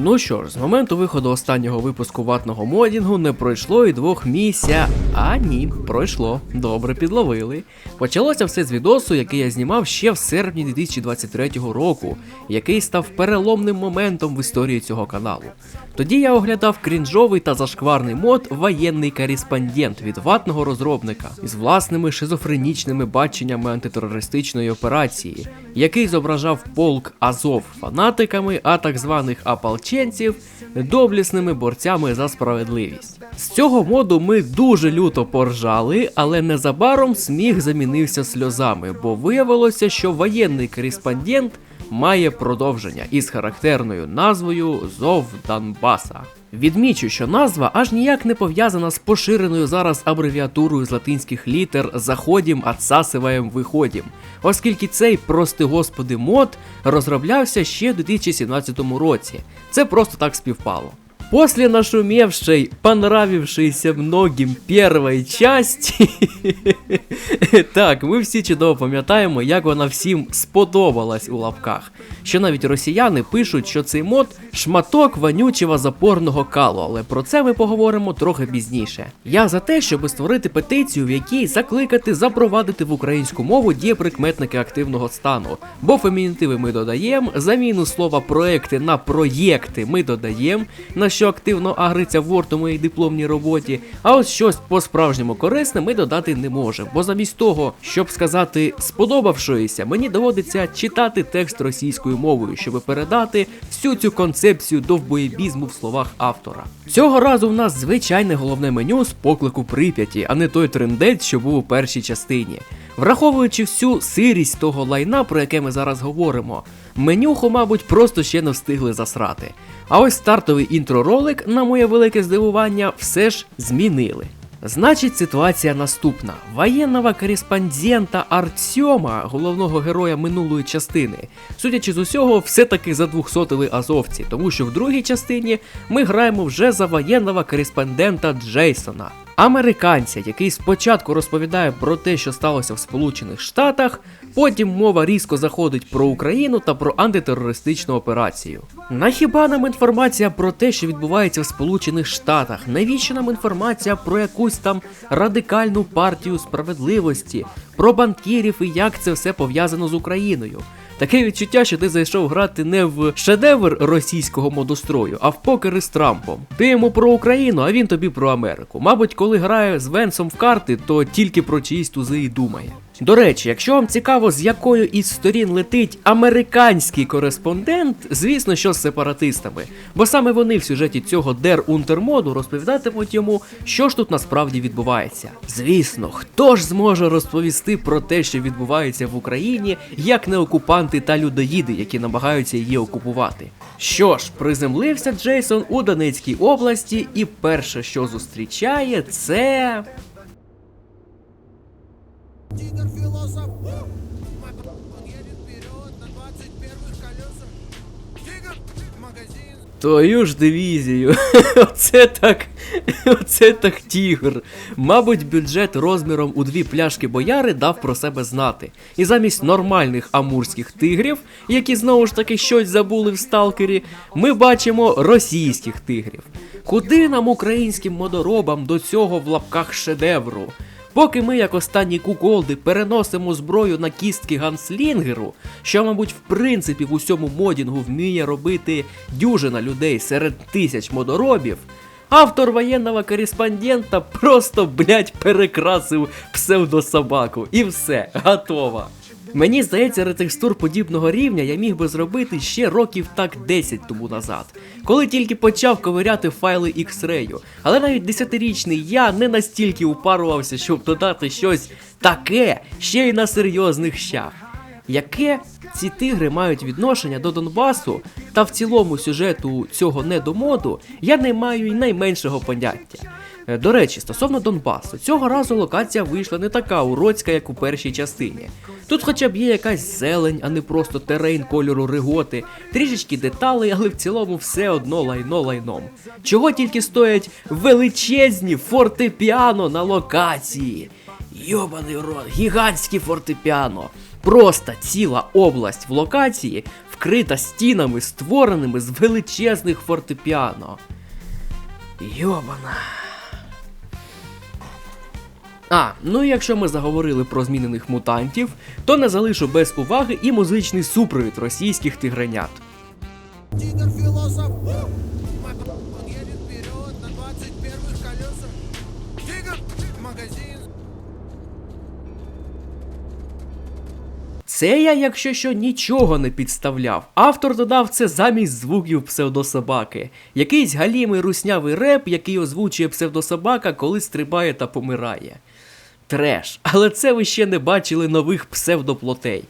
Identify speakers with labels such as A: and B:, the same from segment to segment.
A: Ну що ж, з моменту виходу останнього випуску ватного модінгу не пройшло і двох місяця. А ні, пройшло. Добре підловили. Почалося все з відосу, який я знімав ще в серпні 2023 року, який став переломним моментом в історії цього каналу. Тоді я оглядав крінжовий та зашкварний мод воєнний кореспондент від ватного розробника із власними шизофренічними баченнями антитерористичної операції, який зображав полк Азов фанатиками, а так званих ополченців доблісними борцями за справедливість. З цього моду ми дуже люто поржали, але незабаром сміх замінився сльозами, бо виявилося, що воєнний кореспондент має продовження із характерною назвою Зов Донбаса. Відмічу, що назва аж ніяк не пов'язана з поширеною зараз абревіатурою з латинських літер Заходім, Ацасиваєм, Виходім, оскільки цей, прости господи, мод розроблявся ще в 2017 році. Це просто так співпало. После нашумевшей, понравившейся многим первой части, так, ми всі чудово пам'ятаємо, як вона всім сподобалась у лапках. Що навіть росіяни пишуть, що цей мод шматок вонючого запорного калу, але про це ми поговоримо трохи пізніше. Я за те, щоб створити петицію, в якій закликати запровадити в українську мову дієприкметники активного стану, бо фемінітиви ми додаємо, заміну слова проекти на проєкти ми додаємо, на що активно агриться Word у моїй дипломній роботі. А ось щось по-справжньому корисне ми додати не можемо, бо замість того, щоб сказати сподобавшоїся, мені доводиться читати текст російською мовою, щоб передати всю цю концепцію довбоєбізму в словах автора. Цього разу в нас звичайне головне меню з поклику Прип'яті, а не той трендець, що був у першій частині. Враховуючи всю сирість того лайна, про яке ми зараз говоримо, менюху, мабуть, просто ще не встигли засрати. А ось стартовий інтро-ролик, на моє велике здивування, все ж змінили. Значить, ситуація наступна: воєнного кореспондента Артсьома, головного героя минулої частини, судячи з усього, все-таки задвухсотили азовці, тому що в другій частині ми граємо вже за воєнного кореспондента Джейсона. Американця, який спочатку розповідає про те, що сталося в Сполучених Штатах, потім мова різко заходить про Україну та про антитерористичну операцію. Нахіба нам інформація про те, що відбувається в Сполучених Штатах? Навіщо нам інформація про якусь там радикальну партію справедливості, про банкірів і як це все пов'язано з Україною? Таке відчуття, що ти зайшов грати не в шедевр російського модострою, а в покери з Трампом. Ти йому про Україну, а він тобі про Америку. Мабуть, коли грає з Венсом в карти, то тільки про чиїсь тузи і думає. До речі, якщо вам цікаво, з якою із сторін летить американський кореспондент, звісно, що з сепаратистами, бо саме вони в сюжеті цього Дер Унтермоду розповідатимуть йому, що ж тут насправді відбувається. Звісно, хто ж зможе розповісти про те, що відбувається в Україні, як не окупанти та людоїди, які намагаються її окупувати. Що ж, приземлився Джейсон у Донецькій області, і перше, що зустрічає, це.
B: Тигр-философ. Он едет вперед на 21 колесах. Тигр, магазин.
A: Твою ж дивізію. Оце так. Оце так тігр. Мабуть, бюджет розміром у дві пляшки бояри дав про себе знати. І замість нормальних амурських тигрів, які знову ж таки щось забули в сталкері, ми бачимо російських тигрів. Куди нам, українським модоробам, до цього в лапках шедевру? Поки ми, як останні куколди, переносимо зброю на кістки ганслінгеру, що, мабуть, в принципі в усьому модінгу вміє робити дюжина людей серед тисяч модоробів, автор воєнного кореспондента просто, блять, перекрасив псевдособаку. І все, готово. Мені здається, ретекстур подібного рівня я міг би зробити ще років так 10 тому назад, коли тільки почав ковиряти файли X-Ray. Але навіть 10-річний я не настільки упарувався, щоб додати щось таке ще й на серйозних щах. Яке ці тигри мають відношення до Донбасу та в цілому сюжету цього недомоду, я не маю й найменшого поняття. Е, До речі, стосовно Донбасу, цього разу локація вийшла не така уродська, як у першій частині. Тут хоча б є якась зелень, а не просто терейн кольору риготи, трішечки деталей, але в цілому все одно лайно лайном. Чого тільки стоять величезні фортепіано на локації. Йобаний рот, гігантське фортепіано. Просто ціла область в локації вкрита стінами, створеними з величезних фортепіано. Йобана. А, ну і якщо ми заговорили про змінених мутантів, то не залишу без уваги і музичний супровід російських тигренят.
B: Он едет вперед на 21 колесах. Магазин,
A: Це я, якщо що, нічого не підставляв. Автор додав це замість звуків псевдособаки. Якийсь галімий руснявий реп, який озвучує псевдособака, коли стрибає та помирає. Треш, але це ви ще не бачили нових псевдоплотей.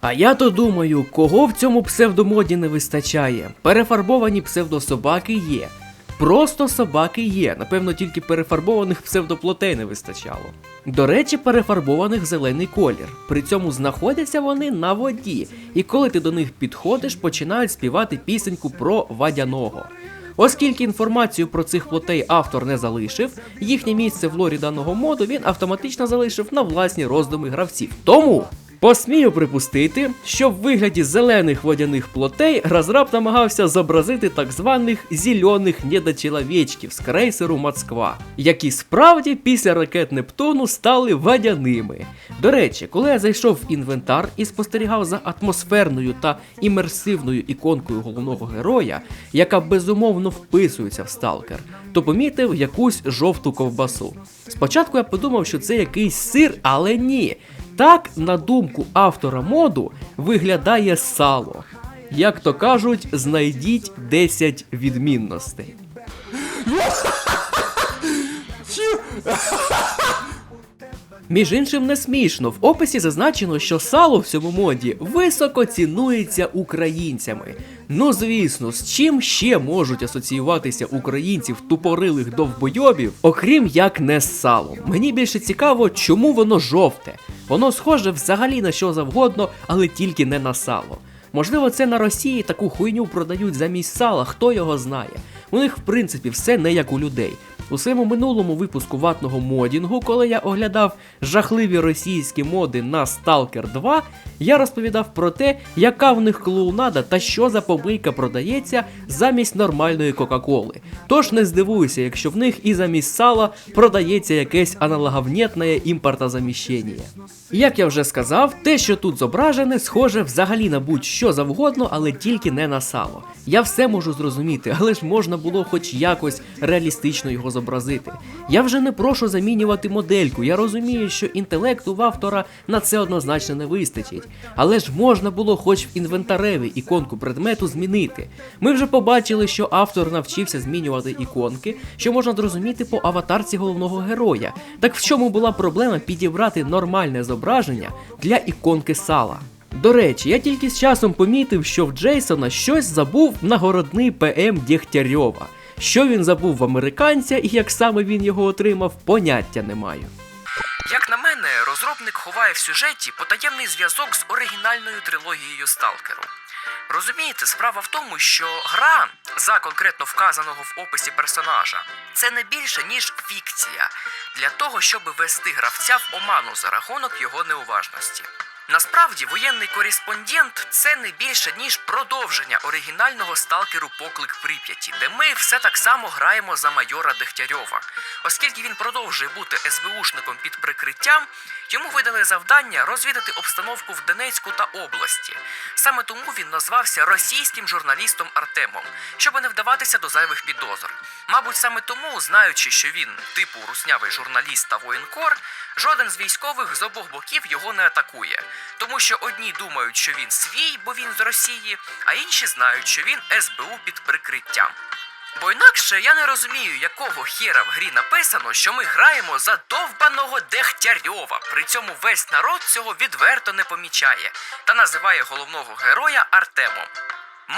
A: А я то думаю, кого в цьому псевдомоді не вистачає. Перефарбовані псевдособаки є. Просто собаки є, напевно, тільки перефарбованих псевдоплотей не вистачало. До речі, перефарбованих зелений колір. При цьому знаходяться вони на воді, і коли ти до них підходиш, починають співати пісеньку про вадяного. Оскільки інформацію про цих плотей автор не залишив, їхнє місце в лорі даного моду він автоматично залишив на власні роздуми гравців. Тому посмію припустити, що в вигляді зелених водяних плотей розраб намагався зобразити так званих зільоних недочеловічків з крейсеру Москва, які справді після ракет Нептуну стали водяними. До речі, коли я зайшов в інвентар і спостерігав за атмосферною та імерсивною іконкою головного героя, яка безумовно вписується в сталкер, то помітив якусь жовту ковбасу. Спочатку я подумав, що це якийсь сир, але ні. Так, на думку автора моду, виглядає сало. Як то кажуть, знайдіть 10 відмінностей. Між іншим, не смішно. В описі зазначено, що сало в цьому моді високо цінується українцями. Ну звісно, з чим ще можуть асоціюватися українців тупорилих довбойобів, окрім як не з салом. Мені більше цікаво, чому воно жовте. Воно схоже взагалі на що завгодно, але тільки не на сало. Можливо, це на Росії таку хуйню продають замість сала, хто його знає. У них, в принципі, все не як у людей. У своєму минулому випуску ватного модінгу, коли я оглядав жахливі російські моди на Stalker 2, я розповідав про те, яка в них клоунада та що за помийка продається замість нормальної Кока-Коли. Тож не здивуйся, якщо в них і замість сала продається якесь аналоговнєтне імпортозаміщення. Як я вже сказав, те, що тут зображене, схоже взагалі на будь-що завгодно, але тільки не на сало. Я все можу зрозуміти, але ж можна було хоч якось реалістично його зобразити. Я вже не прошу замінювати модельку. Я розумію, що інтелекту в автора на це однозначно не вистачить. Але ж можна було хоч в інвентареві іконку предмету змінити. Ми вже побачили, що автор навчився змінювати іконки, що можна зрозуміти по аватарці головного героя. Так в чому була проблема підібрати нормальне зображення для іконки сала? До речі, я тільки з часом помітив, що в Джейсона щось забув нагородний ПМ Дєгтярьова. Що він забув в американця і як саме він його отримав, поняття не маю.
C: Як на мене, розробник ховає в сюжеті потаємний зв'язок з оригінальною трилогією Сталкеру. Розумієте, справа в тому, що гра за конкретно вказаного в описі персонажа це не більше ніж фікція для того, щоб вести гравця в оману за рахунок його неуважності. Насправді, воєнний кореспондент це не більше ніж продовження оригінального сталкеру Поклик Прип'яті, де ми все так само граємо за майора Дегтярьова. Оскільки він продовжує бути СБУшником під прикриттям, йому видали завдання розвідати обстановку в Донецьку та області. Саме тому він назвався російським журналістом Артемом, щоб не вдаватися до зайвих підозр. Мабуть, саме тому, знаючи, що він типу руснявий журналіст та воєнкор, жоден з військових з обох боків його не атакує. Тому що одні думають, що він свій, бо він з Росії, а інші знають, що він СБУ під прикриттям. Бо інакше я не розумію, якого хера в грі написано, що ми граємо за довбаного Дегтярьова. При цьому весь народ цього відверто не помічає та називає головного героя Артемом.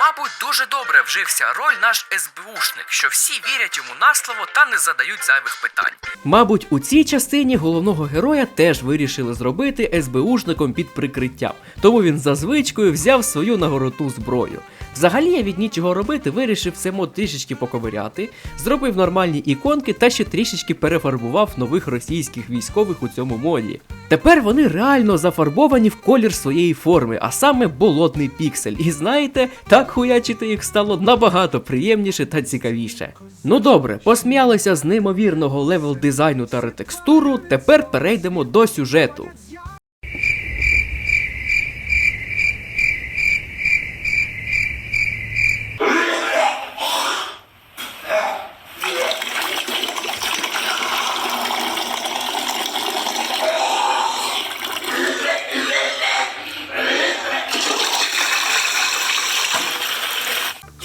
C: Мабуть, дуже добре вжився роль наш СБУшник, що всі вірять йому на слово та не задають зайвих питань.
A: Мабуть, у цій частині головного героя теж вирішили зробити СБУшником під прикриттям, тому він за звичкою взяв свою нагороту зброю. Взагалі я від нічого робити вирішив це мод трішечки поковиряти, зробив нормальні іконки та ще трішечки перефарбував нових російських військових у цьому моді. Тепер вони реально зафарбовані в колір своєї форми, а саме болотний піксель. І знаєте, так хуячити їх стало набагато приємніше та цікавіше. Ну добре, посміялися з неймовірного левел дизайну та ретекстуру. Тепер перейдемо до сюжету.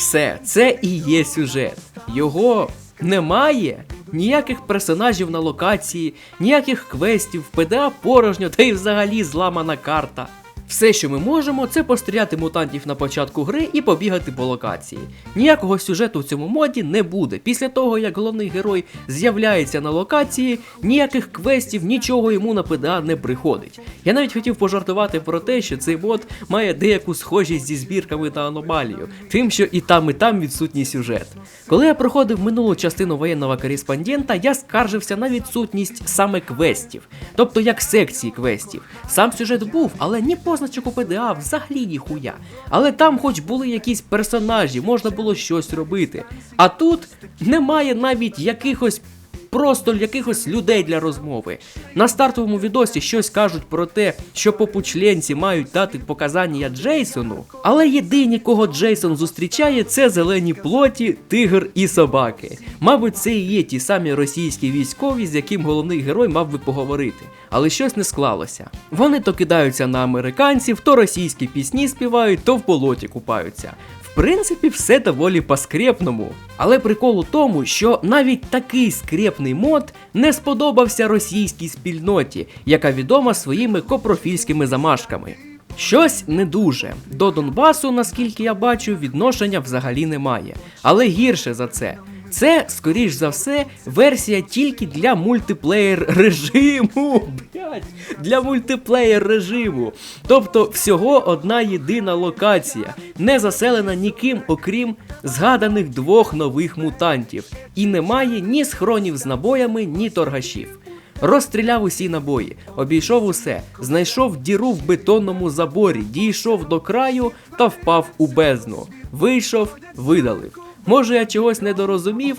A: Все, це і є сюжет. Його немає. Ніяких персонажів на локації, ніяких квестів, ПДА порожньо, та й взагалі зламана карта. Все, що ми можемо, це постріляти мутантів на початку гри і побігати по локації. Ніякого сюжету в цьому моді не буде. Після того, як головний герой з'являється на локації, ніяких квестів, нічого йому на ПДА не приходить. Я навіть хотів пожартувати про те, що цей мод має деяку схожість зі збірками та аномалією, тим, що і там, і там відсутній сюжет. Коли я проходив минулу частину воєнного кореспондента, я скаржився на відсутність саме квестів, тобто як секції квестів. Сам сюжет був, але ні позначок у ПДА взагалі ніхуя. Але там, хоч були якісь персонажі, можна було щось робити. А тут немає навіть якихось просто якихось людей для розмови. На стартовому відосі щось кажуть про те, що попучленці мають дати показання Джейсону, але єдині, кого Джейсон зустрічає, це зелені плоті, тигр і собаки. Мабуть, це і є ті самі російські військові, з яким головний герой мав би поговорити. Але щось не склалося. Вони то кидаються на американців, то російські пісні співають, то в болоті купаються. Принципі, все доволі по-скрепному. Але прикол у тому, що навіть такий скрепний мод не сподобався російській спільноті, яка відома своїми копрофільськими замашками. Щось не дуже. До Донбасу, наскільки я бачу, відношення взагалі немає. Але гірше за це. Це, скоріш за все, версія тільки для мультиплеєр режиму. Блять, для мультиплеєр режиму. Тобто всього одна єдина локація, не заселена ніким, окрім згаданих двох нових мутантів. І немає ні схронів з набоями, ні торгашів. Розстріляв усі набої, обійшов усе, знайшов діру в бетонному заборі, дійшов до краю та впав у бездну. Вийшов, видалив. Може, я чогось недорозумів,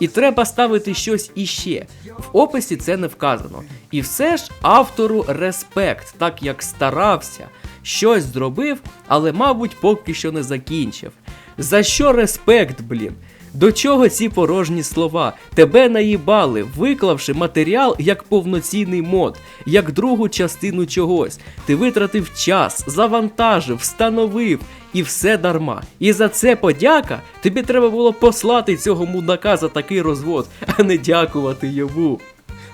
A: і треба ставити щось іще. В описі це не вказано. І все ж автору респект, так як старався, щось зробив, але, мабуть, поки що не закінчив. За що респект, блін? До чого ці порожні слова? Тебе наїбали, виклавши матеріал як повноцінний мод, як другу частину чогось. Ти витратив час, завантажив, встановив і все дарма. І за це подяка тобі треба було послати цього мудака за такий розвод, а не дякувати йому.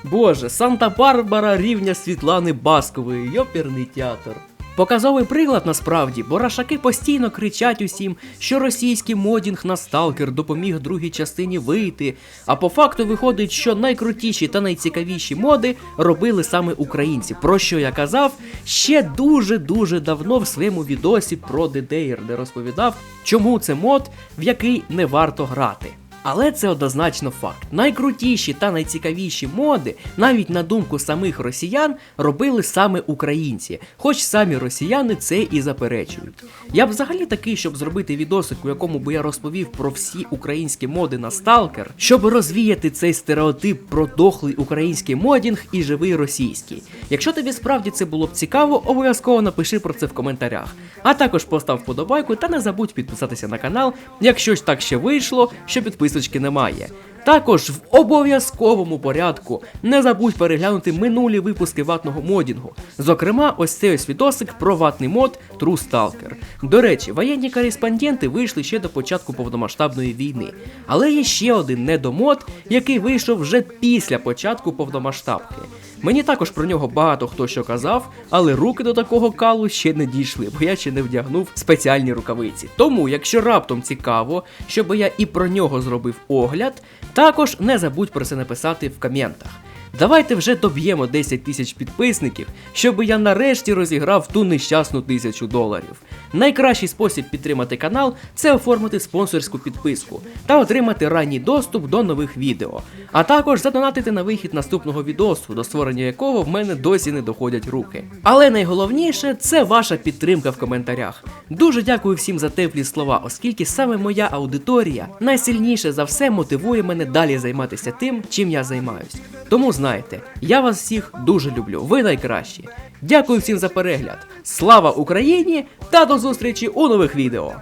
A: Боже, Санта-Барбара рівня Світлани Баскової, йоперний театр. Показовий приклад насправді, бо рашаки постійно кричать усім, що російський модінг на сталкер допоміг другій частині вийти. А по факту виходить, що найкрутіші та найцікавіші моди робили саме українці. Про що я казав ще дуже-дуже давно в своєму відосі про DDR, де розповідав, чому це мод, в який не варто грати. Але це однозначно факт. Найкрутіші та найцікавіші моди, навіть на думку самих росіян, робили саме українці, хоч самі росіяни це і заперечують. Я б взагалі такий, щоб зробити відосик, у якому би я розповів про всі українські моди на сталкер, щоб розвіяти цей стереотип про дохлий український модінг і живий російський. Якщо тобі справді це було б цікаво, обов'язково напиши про це в коментарях. А також постав вподобайку та не забудь підписатися на канал, якщо ж так ще вийшло, що підписочки немає. Також в обов'язковому порядку не забудь переглянути минулі випуски ватного модінгу. Зокрема, ось цей ось відосик про ватний мод True Stalker. До речі, воєнні кореспонденти вийшли ще до початку повномасштабної війни. Але є ще один недомод, який вийшов вже після початку повномасштабки. Мені також про нього багато хто що казав, але руки до такого калу ще не дійшли, бо я ще не вдягнув спеціальні рукавиці. Тому, якщо раптом цікаво, щоб я і про нього зробив огляд, також не забудь про це написати в коментах. Давайте вже доб'ємо 10 тисяч підписників, щоб я нарешті розіграв ту нещасну тисячу доларів. Найкращий спосіб підтримати канал це оформити спонсорську підписку та отримати ранній доступ до нових відео, а також задонатити на вихід наступного відосу, до створення якого в мене досі не доходять руки. Але найголовніше це ваша підтримка в коментарях. Дуже дякую всім за теплі слова, оскільки саме моя аудиторія найсильніше за все мотивує мене далі займатися тим, чим я займаюсь. Тому знайте, я вас всіх дуже люблю. Ви найкращі. Дякую всім за перегляд. Слава Україні та до зустрічі у нових відео.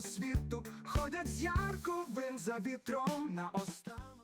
D: світу ходять з ярковим за вітром на останок.